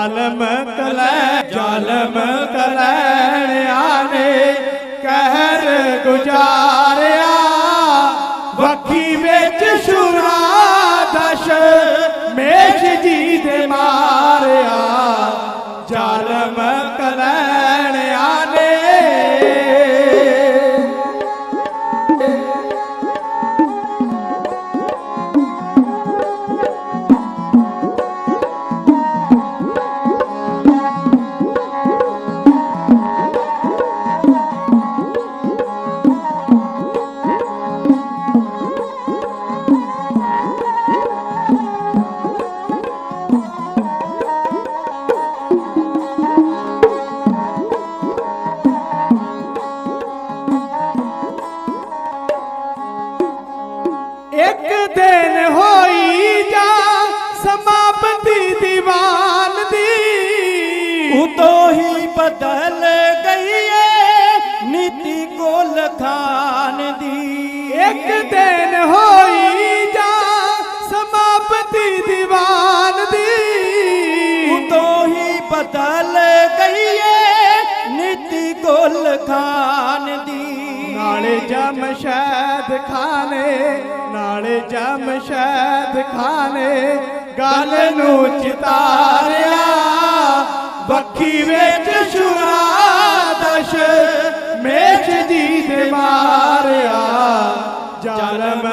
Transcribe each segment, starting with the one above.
ਜ਼ਾਲਮ ਕਲੈ, ਜ਼ਾਲਮ ਕਲੈਣਿਆ ਨੇ ਕਹਿਰ ਗੁਜ਼ਾਰਿਆ। ਵੱਖੀ ਵਿੱਚ ਸ਼ੁਰਾ ਦਸ਼ ਮੇਸ਼ ਜੀ ਦੇ ਮਾਰਿਆ। ਬਦਲ ਗਈ ਏ ਨੀਤੀ ਕੋਲ ਖਾਨ ਦੀ ਨਾਲੇ ਜਮਸ਼ੈਦ ਖਾਨੇ ਨਾਲੇ ਜਮਸ਼ੈਦ ਖਾਨੇ ਗੱਲ ਨੂੰ ਚਿਤਾਰਿਆ ਬੱਖੀ ਵਿੱਚ ਸ਼ੁਰਾ ਦਸ਼ ਮੇਚ ਜੀ ਦੇ ਮਾਰਿਆ ਜ਼ਾਲਮ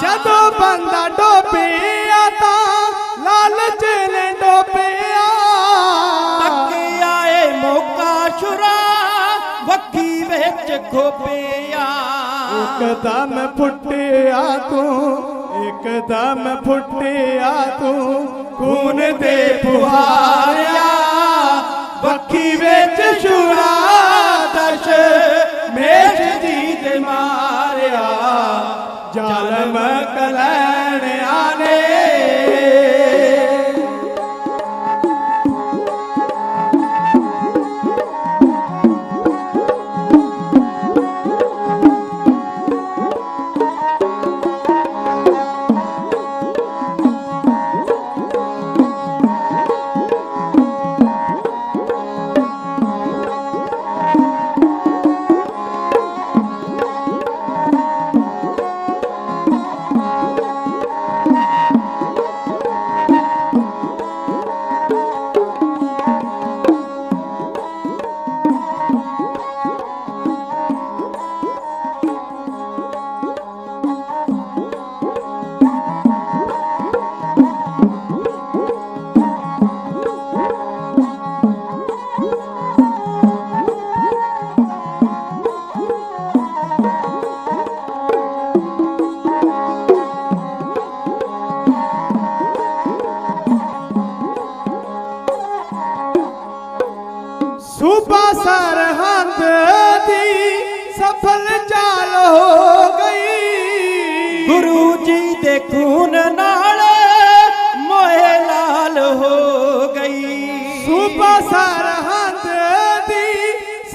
ਜਦੋਂ ਬੰਦਾ ਡੋਬਿਆ ਤਾਂ ਲਾਲਚ ਨੇ ਡੋਬਿਆ। ਤੱਕੇ ਆਏ ਮੌਕਾ ਸ਼ੁਰਾ ਵੱਖੀ ਵਿੱਚ ਖੋਬਿਆ ਇੱਕਦਮ ਫੁੱਟਿਆ ਤੂੰ ਇੱਕਦਮ ਫੁੱਟਿਆ ਤੂੰ ਖੂਨ ਦੇ ਫੁਹਾਰਿਆ। ਬੱਖੀ ਵਿੱਚ ਸ਼ੁਰਾ ਦਸ਼ ਮੇਸ਼ ਜੀ ਦੇ ਮਾਰਿਆ। ਜ਼ਾਲਮ ਕਲੈਣਿਆ ਨੇ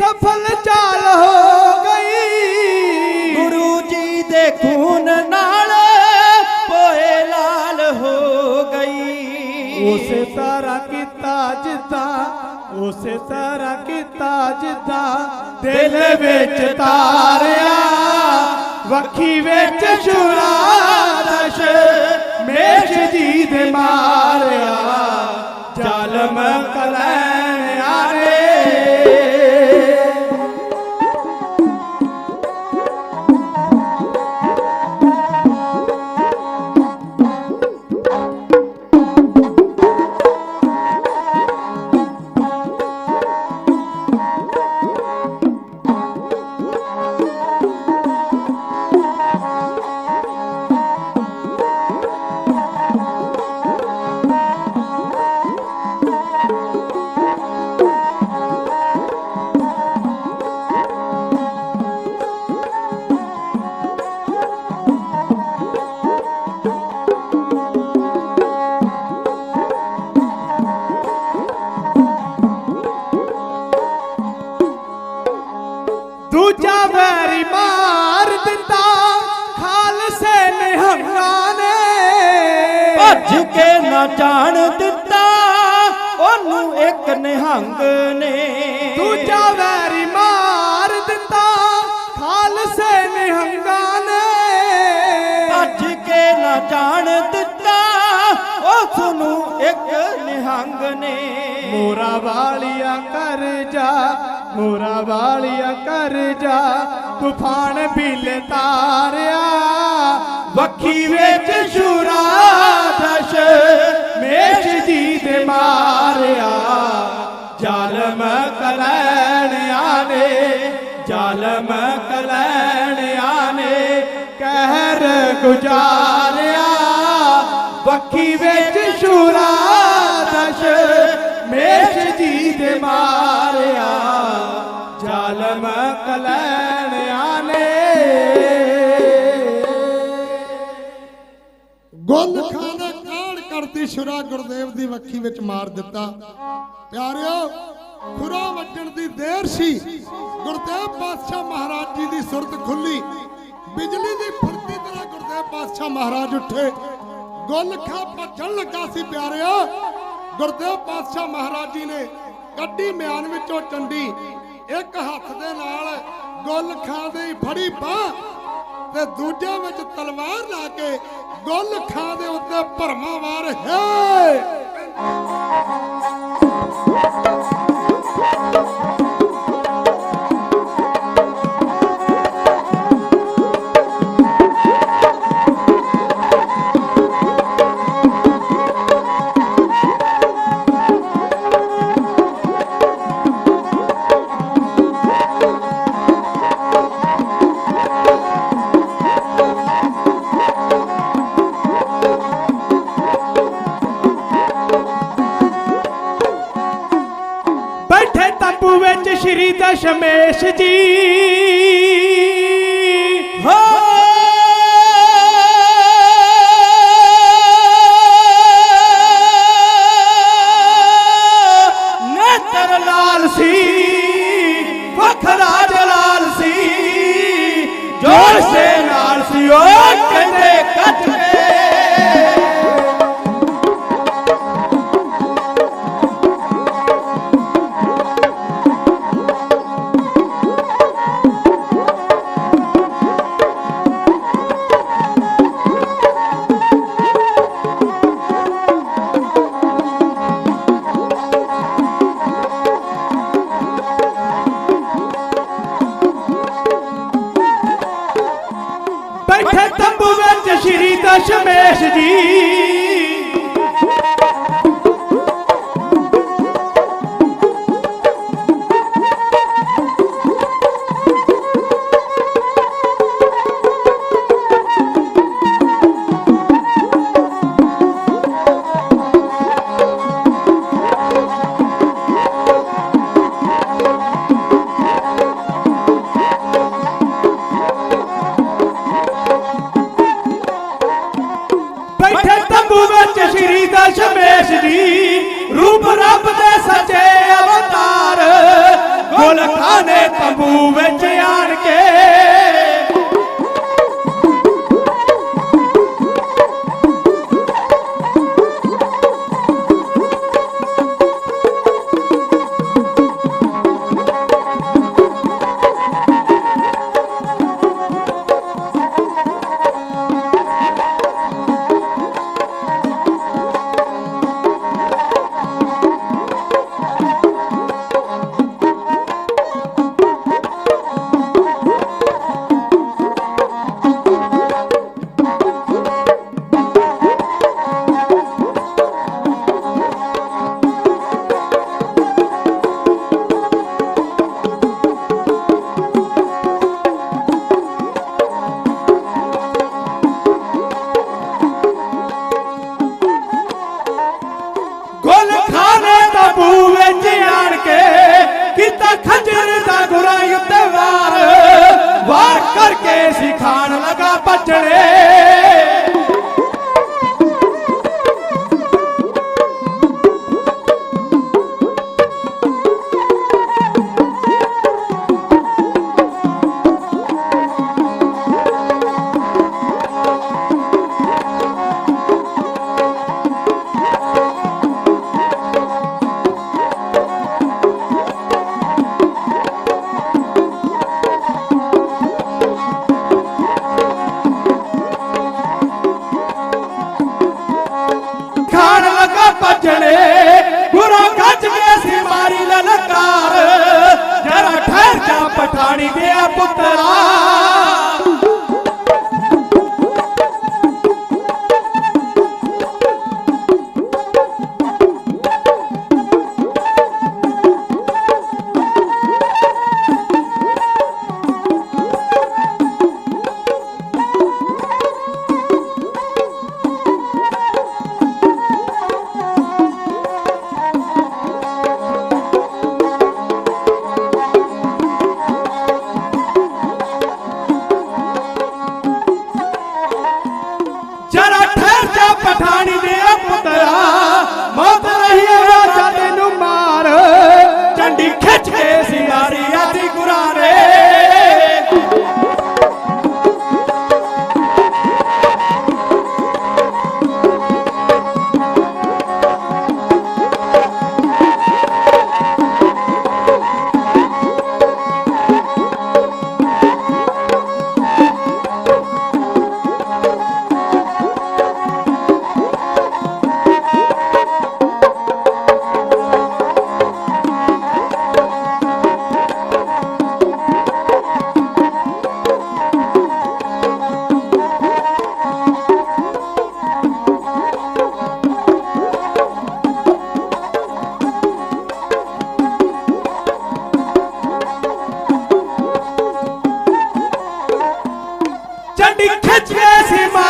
ਸਫਲ ਚਾਲ ਹੋ ਗਈ। ਗੁਰੂ ਜੀ ਦੇ ਖੂਨ ਨਾਲ ਮੋਹਿ ਲਾਲ ਹੋ ਗਈ। ਉਸੇ ਤਰ੍ਹਾਂ ਕੀਤਾ ਜਿੱਦਾਂ ਉਸੇ ਤਰ੍ਹਾਂ ਕੀਤਾ ਜਿੱਦਾਂ ਦਿਲ ਵਿੱਚ ਤਾਰਿਆ। ਵੱਖੀ ਵਿੱਚ ਸ਼ੁਰਾ ਦਸ਼ ਮੇਸ਼ ਜੀ ਦੇ ਮਾਰਿਆ। ਜ਼ਾਲਮ ਕਲੈਣਿਆ ਦੂਜਾ ਵੈਰੀ ਮਾਰ ਦਿੱਤਾ ਖਾਲਸੇ ਨੇ ਹਮਲਾ ਨੇ। ਭੱਜ ਕੇ ਨਾ ਜਾਣ ਦਿੱਤਾ ਉਹਨੂੰ ਇੱਕ ਨਿਹੰਗ ਨੇ। ਦੂਜਾ ਵੈਰੀ ਮਾਰ ਦਿੱਤਾ ਖਾਲਸੇ ਨੇ ਹੰਗਾ ਨੇ। ਭੱਜ ਕੇ ਨਾ ਜਾਣ ਦਿੱਤਾ ਉਸ ਨੂੰ ਇੱਕ ਨਿਹੰਗ ਨੇ। ਮੋਰਾ ਵਾਲਿਆ ਕਰ ਜਾ ਮੋਰਾ ਵਾਲੀਆ ਕਰ ਜਾ, ਤੂਫਾਨ ਬਿਲ ਤਾਰਿਆ। ਵੱਖੀ ਵਿੱਚ ਸ਼ੂਰਾ ਦਸ਼, ਮੇਸ਼ ਜੀ ਦੇ ਮਾਰਿਆ। ਜ਼ਾਲਮ ਕਲੈਣਿਆਂ ਨੇ ਜ਼ਾਲਮ ਕਲੈਣਿਆਂ ਨੇ ਕਹਿਰ ਗੁਜ਼ਾਰਿਆ। ਵੱਖੀ ਵਿੱਚ ਸ਼ੂਰਾ ਦਸ਼, ਮੇਸ਼ ਜੀ ਦੇ ਮਾਰਿਆ। ਜ਼ਾਲਮ ਕਲੈਣਿਆਂ ਨੇ ਗੁੰਨ ਖਾਂ ਕਾੜ ਕਰਤੀ ਸ਼ੁਰਾ ਗੁਰਦੇਵ ਦੀ ਵੱਖੀ ਵਿੱਚ ਮਾਰ ਦਿੱਤਾ। ਪਿਆਰਿਓ, ਖੁਰਾ ਵੱਜਣ ਦੀ ਦੇਰ ਸੀ। ਗੁਰਦੇਵ ਪਾਤਸ਼ਾਹ ਮਹਾਰਾਜ ਜੀ ਦੀ ਸੁਰਤ ਖੁੱਲੀ। ਬਿਜਲੀ ਦੀ ਫੁਰਤੀ ਤਰ੍ਹਾਂ ਗੁਰਦੇਵ ਪਾਤਸ਼ਾਹ ਮਹਾਰਾਜ ਉੱਠੇ। ਗੁੰਨ ਭੱਜਣ ਲੱਗਾ ਸੀ ਪਿਆਰਿਓ। ਗੁਰਦੇਵ ਪਾਤਸ਼ਾਹ ਮਹਾਰਾਜ ਜੀ ਨੇ ਕੱਢੀ ਮਿਆਨ ਵਿੱਚੋਂ ਚੰਡੀ। ਇੱਕ ਹੱਥ ਦੇ ਨਾਲ ਗੁੱਲ ਖਾਂ ਦੀ ਫੜੀ ਬਾਹ ਤੇ ਦੂਜੇ ਵਿੱਚ ਤਲਵਾਰ ਲਾ ਕੇ ਗੁੱਲ ਖਾਂ ਦੇ ਉੱਤੇ ਭਰਮਾ ਵਾਰ ਹੈ। ਜੋਸ਼ ਦੇ ਨਾਲ ਸੀ ਉਹ ਕਹਿੰਦੇ ਕੱਟ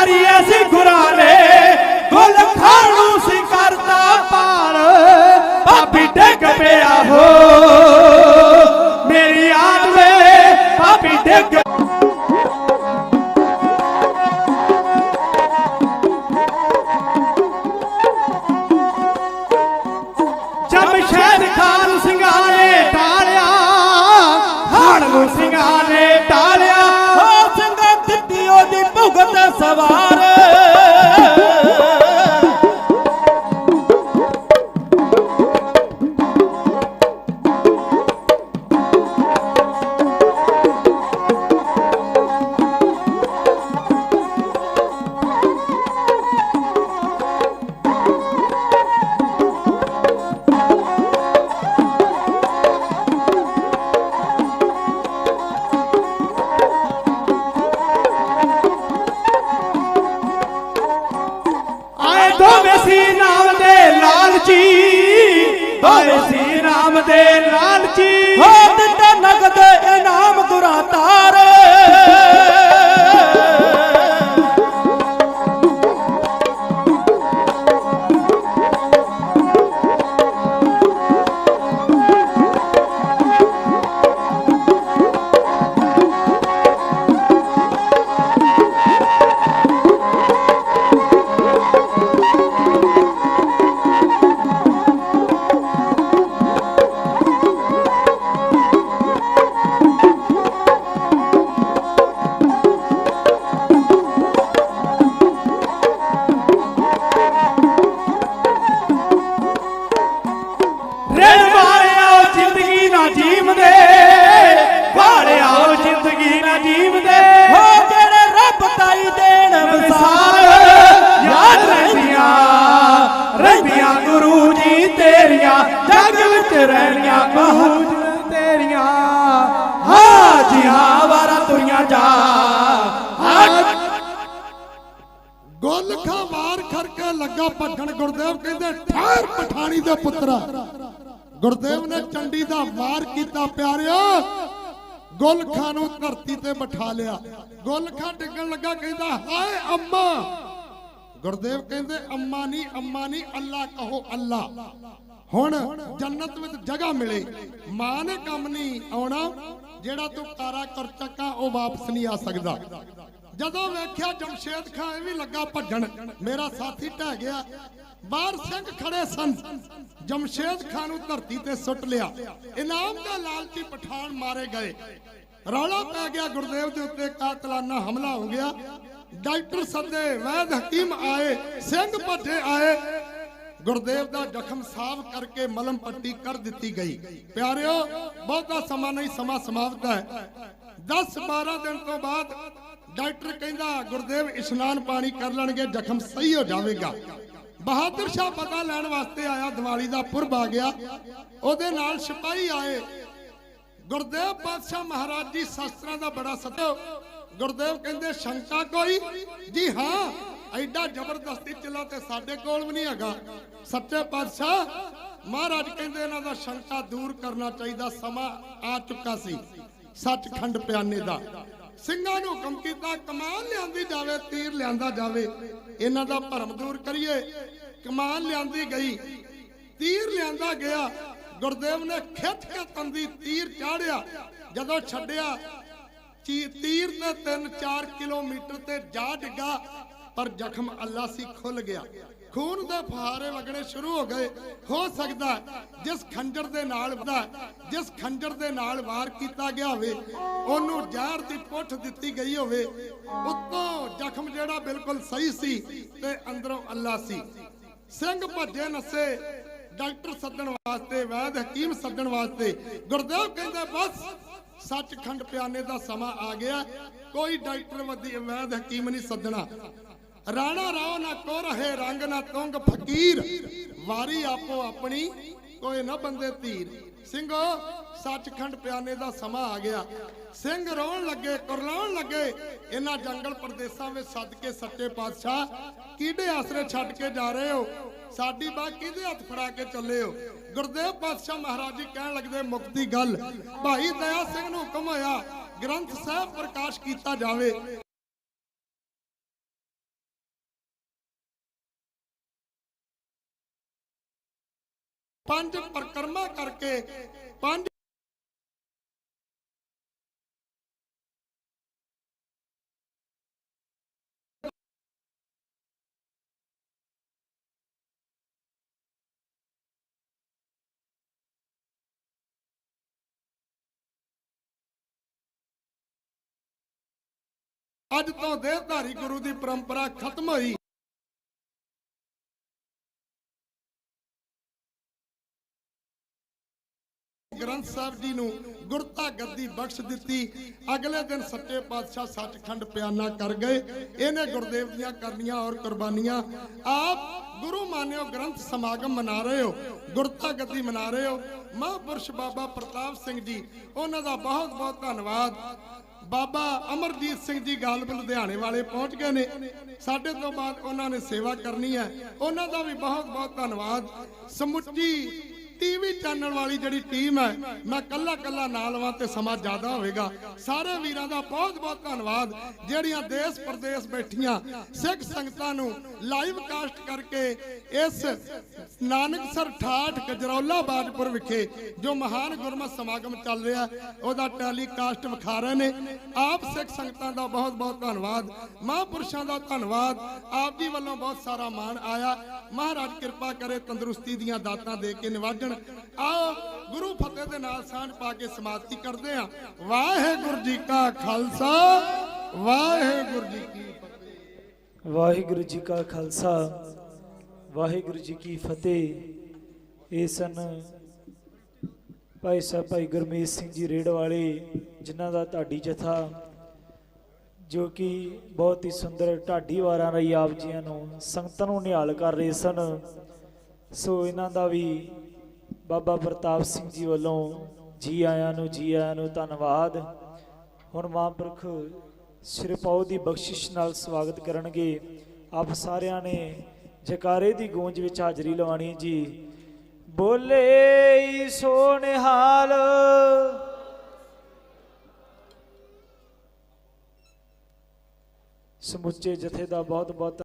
ਮਾਰੀ ਅਸੀਂ ਗੁਰਾਂ ਨੇ ਗੁੱਲ ਖਾਣ ਸੀ ਕਰਦਾ ਪਾਰ ਭਾਬੀ ਡਿੱਗ ਪਿਆ ਹੋ। ਗੁਰਦੇਵ ਨੇ ਚੰਡੀ ਦਾ ਵਾਰ ਕੀਤਾ ਪਿਆਰਿਓ। ਗੁੱਲ ਨੂੰ ਧਰਤੀ ਤੇ ਬਿਠਾ ਲਿਆ। ਗੁੱਲ ਡਿੱਗਣ ਲੱਗਾ, ਕਹਿੰਦਾ, ਹਾਏ ਅੰਮਾ! ਗੁਰਦੇਵ ਕਹਿੰਦੇ, ਅੰਮਾ ਨਹੀਂ ਅੰਮਾ ਨਹੀਂ ਅੱਲਾ ਕਹੋ ਅੱਲਾ। ਹੁਣ ਜੰਨਤ ਵਿੱਚ ਜਗ੍ਹਾ ਮਿਲੇ। ਮਾਂ ਨੇ ਕੰਮ ਨਹੀਂ ਆਉਣਾ, ਜਿਹੜਾ ਤੂੰ ਕਾਰਾ ਕਰ ਚੱਕਾ, ਉਹ ਵਾਪਸ ਨਹੀਂ ਆ ਸਕਦਾ। ਜਦੋਂ ਵੇਖਿਆ ਜਮਸ਼ੇਦ ਖਾਂ, ਇਹ ਵੀ ਲੱਗਾ ਭੱਜਣ। ਮੇਰਾ ਸਾਥੀ ਢਹਿ ਗਿਆ। ਬਾਹਰ ਸਿੰਘ ਖੜੇ ਸਨ। ਜਮਸ਼ੇਦ ਖਾਨ ਨੂੰ ਧਰਤੀ ਤੇ ਸੁੱਟ ਲਿਆ। ਇਨਾਮ ਦਾ ਲਾਲਚੀ ਪਠਾਨ ਮਾਰੇ ਗਏ। ਰੌਲਾ ਪੈ ਗਿਆ। ਗੁਰਦੇਵ ਦੇ ਉੱਤੇ ਕਾਤਲਾਨਾ ਹਮਲਾ ਹੋ ਗਿਆ। ਡਾਕਟਰ ਸੱਦੇ ਵੈਦ ਹਕੀਮ ਆਏ, ਸਿੰਘ ਭੱਜੇ ਆਏ। ਗੁਰਦੇਵ ਦਾ ਜ਼ਖਮ ਸਾਫ਼ ਕਰਕੇ ਮਲਮ ਪੱਟੀ ਕਰ ਦਿੱਤੀ ਗਈ। ਪਿਆਰਿਓ, ਬਹੁਤਾ ਸਮਾਂ ਨਹੀਂ, ਸਮਾਂ ਸਮਾਪਤ ਹੈ। 10 12 ਦਿਨ ਤੋਂ ਬਾਅਦ ਡਾਕਟਰ ਕਹਿੰਦਾ, ਗੁਰਦੇਵ, ਇਸ਼ਨਾਨ ਪਾਣੀ ਕਰ ਲੈਣਗੇ, ਜ਼ਖਮ ਸਹੀ ਹੋ ਜਾਵੇਗਾ। ਬਹਾਦਰ ਸ਼ਾਹ ਪਤਾ ਲੈਣ ਵਾਸਤੇ ਆਇਆ, ਦੀਵਾਲੀ ਦਾ ਪੁਰਬ ਆ ਗਿਆ। ਉਹਦੇ ਨਾਲ ਸਿਪਾਹੀ ਆਏ। ਗੁਰਦੇਵ ਪਾਤਸ਼ਾਹ ਮਹਾਰਾਜ ਜੀ ਸ਼ਾਸਤਰਾਂ ਦਾ ਬੜਾ ਸਤਿ। ਗੁਰਦੇਵ ਕਹਿੰਦੇ, ਸ਼ੰਕਾ ਕੋਈ? ਜੀ ਹਾਂ, ਐਡਾ ਜ਼ਬਰਦਸਤੀ ਚੱਲਾ ਤੇ ਸਾਡੇ ਕੋਲ ਵੀ ਨਹੀਂ ਹੈਗਾ। ਸੱਚੇ ਪਾਤਸ਼ਾਹ, ਮਹਾਰਾਜ ਕਹਿੰਦੇ, ਇਹਨਾਂ ਦਾ ਸ਼ੰਕਾ ਦੂਰ ਕਰਨਾ ਚਾਹੀਦਾ, ਸਮਾਂ ਆ ਚੁੱਕਾ ਸੀ। ਸੱਚਖੰਡ ਪਿਆਨੇ ਦਾ। ਸਿੰਘਾਂ ਨੂੰ ਹੁਕਮ ਕੀਤਾ ਕਮਾਨ ਲਿਆਂਦੀ ਜਾਵੇ, ਤੀਰ ਲਿਆਂਦਾ ਜਾਵੇ, ਇਹਨਾਂ ਦਾ ਭਰਮ ਦੂਰ ਕਰੀਏ। ਕਮਾਨ ਲਿਆਂਦੀ ਗਈ, ਤੀਰ ਲਿਆਂਦਾ ਗਿਆ। ਗੁਰਦੇਵ ਨੇ ਖਿੱਚ ਕੇ ਤੰਦੀ ਤੀਰ ਚਾੜਿਆ। ਜਦੋਂ ਛੱਡਿਆ, ਚੀ ਤੀਰ ਤੇ 3-4 ਕਿਲੋਮੀਟਰ ਤੇ ਜਾ ਡਿੱਗਾ, ਪਰ ਜ਼ਖਮ ਅੱਲਾ ਸੀ ਖੁੱਲ ਗਿਆ। ਖੂਨ ਦੇ ਫਹਾਰੇ ਵਗਣੇ ਸ਼ੁਰੂ ਹੋ ਗਏ। ਹੋ ਸਕਦਾ ਜਿਸ ਖੰਜਰ ਦੇ ਨਾਲ ਦਾ, ਜਿਸ ਖੰਜਰ ਦੇ ਨਾਲ ਵਾਰ ਕੀਤਾ ਗਿਆ ਹੋਵੇ, ਉਹਨੂੰ ਜ਼ਹਿਰ ਦੀ ਪੁੱਠ ਦਿੱਤੀ ਗਈ ਹੋਵੇ, ਉੱਤੋਂ ਜ਼ਖਮ ਜਿਹੜਾ ਬਿਲਕੁਲ ਸਹੀ ਸੀ ਤੇ ਅੰਦਰੋਂ ਅੱਲਾ ਸੀ। ਸਿੰਘ ਭੱਜੇ ਨਸ਼ੇ ਡਾਕਟਰ ਸੱਦਣ ਵਾਸਤੇ, ਵੈਦ ਹਕੀਮ ਸੱਦਣ ਵਾਸਤੇ, ਗੁਰਦੇਵ ਕਹਿੰਦੇ, ਬਸ, ਸੱਚਖੰਡ ਪਿਆਨੇ ਦਾ ਸਮਾਂ ਆ ਗਿਆ। ਕੋਈ ਡਾਕਟਰ ਵਧੀ ਵੈਦ ਹਕੀਮ ਨਹੀਂ ਸੱਦਣਾ। ਰਾਣਾ ਰਾਓ ਨਾ ਕੋ ਰਹੇ, ਰੰਗ ਨਾ ਤੁੰਗ, ਫਕੀਰ। ਵਾਰੀ ਆਪੋ ਆਪਣੀ, ਕੋਈ ਨਾ ਬੰਦੇ ਧੀਰ। ਸਿੰਘੋ, ਸੱਚਖੰਡ ਪਿਆਨੇ ਦਾ ਸਮਾਂ ਆ ਗਿਆ। ਸਿੰਘ ਰੋਣ ਲੱਗੇ, ਕੁਰਲਾਉਣ ਲੱਗੇ। ਇਹਨਾਂ ਜੰਗਲ ਪ੍ਰਦੇਸ਼ਾਂ ਵਿੱਚ ਸੱਦ ਕੇ ਸੱਚੇ ਪਾਤਸ਼ਾਹ ਕਿਹੜੇ ਆਸਰੇ ਛੱਡ ਕੇ ਜਾ ਰਹੇ ਹੋ? ਸਾਡੀ ਬਾਤ ਕਿਹਦੇ ਹੱਥ ਫੜਾ ਕੇ ਚੱਲੇ ਹੋ? ਗੁਰਦੇਵ ਪਾਤਸ਼ਾਹ ਮਹਾਰਾਜ ਜੀ ਕਹਿਣ ਲੱਗਦੇ ਮੁਕਤੀ ਗੱਲ, ਭਾਈ ਦਇਆ ਸਿੰਘ ਨੂੰ ਹੁਕਮ ਹੋਇਆ, ਗ੍ਰੰਥ ਸਾਹਿਬ ਪ੍ਰਕਾਸ਼ ਕੀਤਾ ਜਾਵੇ। ਪੰਜ ਪਰਕਰਮਾ ਕਰਕੇ ਪੰਜ ਅੱਜ ਤੋਂ ਦੇਵਧਾਰੀ ਗੁਰੂ ਦੀ ਪਰੰਪਰਾ ਖਤਮ ਹੋਈ। ਗ੍ਰੰਥ ਸਾਹਿਬ ਜੀ ਨੂੰ ਗੁਰਤਾ ਗੱਦੀ ਬਖਸ਼ ਦਿੱਤੀ। ਅਗਲੇ ਦਿਨ ਸੱਚੇ ਪਾਤਸ਼ਾਹ ਸੱਚਖੰਡ ਪਿਆਨਾ ਕਰ ਗਏ। ਇਹਨੇ ਗੁਰਦੇਵ ਦੀਆਂ ਕਰਨੀਆਂ ਔਰ ਕੁਰਬਾਨੀਆਂ। ਆਪ ਗੁਰੂ ਮਾਨਿਓ ਗ੍ਰੰਥ ਸਮਾਗਮ ਮਨਾ ਰਹੇ ਹੋ ਗੁਰਤਾ ਗੱਦੀ ਮਨਾ ਰਹੇ ਹੋ। ਮਹਾਂਪੁਰਸ਼ ਬਾਬਾ ਪ੍ਰਤਾਪ ਸਿੰਘ ਜੀ, ਉਹਨਾਂ ਦਾ ਬਹੁਤ ਬਹੁਤ ਧੰਨਵਾਦ। ਬਾਬਾ ਅਮਰਜੀਤ ਸਿੰਘ ਜੀ ਗਾਲਬ ਲੁਧਿਆਣੇ ਵਾਲੇ ਪਹੁੰਚ ਗਏ ਨੇ। ਸਾਡੇ ਤੋਂ ਬਾਅਦ ਉਹਨਾਂ ਨੇ ਸੇਵਾ ਕਰਨੀ ਹੈ। ਉਹਨਾਂ ਦਾ ਵੀ ਬਹੁਤ ਬਹੁਤ ਧੰਨਵਾਦ। ਸਮੁੱਚੀ ਟੀਵੀ ਚੈਨਲ ਵਾਲੀ ਜਿਹੜੀ ਟੀਮ ਹੈ, ਮੈਂ ਕੱਲਾ ਕੱਲਾ ਨਾਲ ਲਵਾਂ ਤੇ ਸਮਾਂ ਜ਼ਿਆਦਾ ਹੋਵੇਗਾ। ਸਾਰੇ ਵੀਰਾਂ ਦਾ ਬਹੁਤ ਬਹੁਤ ਧੰਨਵਾਦ। ਜਿਹੜੀਆਂ ਦੇਸ਼ ਪ੍ਰਦੇਸ਼ ਬੈਠੀਆਂ, ਸਿੱਖ ਸੰਗਤਾਂ ਨੂੰ ਲਾਈਵ ਕਾਸਟ ਕਰਕੇ ਇਸ ਨਾਨਕਸਰ ਠਾਠ ਗਜਰੌਲਾ ਬਾਜਪੁਰ ਵਿਖੇ ਜੋ ਮਹਾਨ ਗੁਰਮਤਿ ਸਮਾਗਮ ਚੱਲ ਰਿਹਾ, ਉਹਦਾ ਟੈਲੀਕਾਸਟ ਵਿਖਾ ਰਹੇ ਨੇ। ਆਪ ਸਿੱਖ ਸੰਗਤਾਂ ਦਾ ਬਹੁਤ ਬਹੁਤ ਧੰਨਵਾਦ। ਮਹਾਂਪੁਰਸ਼ਾਂ ਦਾ ਧੰਨਵਾਦ। ਆਪ ਜੀ ਵੱਲੋਂ ਬਹੁਤ ਸਾਰਾ ਮਾਣ ਆਇਆ। ਮਹਾਰਾਜ ਕਿਰਪਾ ਕਰੇ ਤੰਦਰੁਸਤੀ ਦੀਆਂ ਦਾਤਾਂ ਦੇ ਕੇ ਨਿਵਾਜਣ। ਆਓ ਗੁਰੂ ਫਤਿਹ ਦੇ ਨਾਲ ਸਾਂਝ ਪਾ ਕੇ ਸਮਾਪਤੀ ਕਰਦੇ ਹਾਂ। ਵਾਹਿਗੁਰੂ ਜੀ ਕਾ ਖਾਲਸਾ, ਵਾਹਿਗੁਰੂ ਜੀ ਕੀ ਫਤਿਹ। ਵਾਹਿਗੁਰੂ ਜੀ ਕਾ ਖਾਲਸਾ, ਵਾਹਿਗੁਰੂ ਜੀ ਕੀ ਫਤਿਹ। ਇਹ ਸਨ ਭਾਈ ਸਾਹਿਬ, ਭਾਈ ਗੁਰਮੀਤ ਸਿੰਘ ਜੀ ਰੇੜ ਵਾਲੇ ਜਿਨ੍ਹਾਂ ਦਾ ਢਾਡੀ ਜਥਾ, ਜੋ ਕਿ ਬਹੁਤ ਹੀ ਸੁੰਦਰ ਢਾਡੀ ਵਾਰਾਂ ਰਹੀ ਆਪ ਜੀਆਂ ਨੂੰ ਸੰਗਤਾਂ ਨੂੰ ਨਿਹਾਲ ਕਰ ਰਹੇ ਸਨ। ਸੋ ਇਹਨਾਂ ਦਾ ਵੀ ਬਾਬਾ ਪ੍ਰਤਾਪ ਸਿੰਘ ਜੀ ਵੱਲੋਂ ਜੀ ਆਇਆਂ ਨੂੰ, ਜੀ ਆਇਆਂ ਨੂੰ ਧੰਨਵਾਦ। ਹੁਣ ਮਹਾਂਪੁਰਖ ਸਿਰ ਪਾਉ ਦੀ ਬਖਸ਼ਿਸ਼ ਨਾਲ ਸਵਾਗਤ ਕਰਨਗੇ। ਆਪ ਸਾਰਿਆਂ ਨੇ ਜਕਾਰੇ ਦੀ ਗੂੰਜ ਵਿੱਚ ਹਾਜ਼ਰੀ ਲਵਾਣੀ ਜੀ। ਬੋਲੇ ਈ ਸੋਨਿਹਾਲ ਸਮੁੱਚੇ ਜਥੇ ਦਾ ਬਹੁਤ ਬਹੁਤ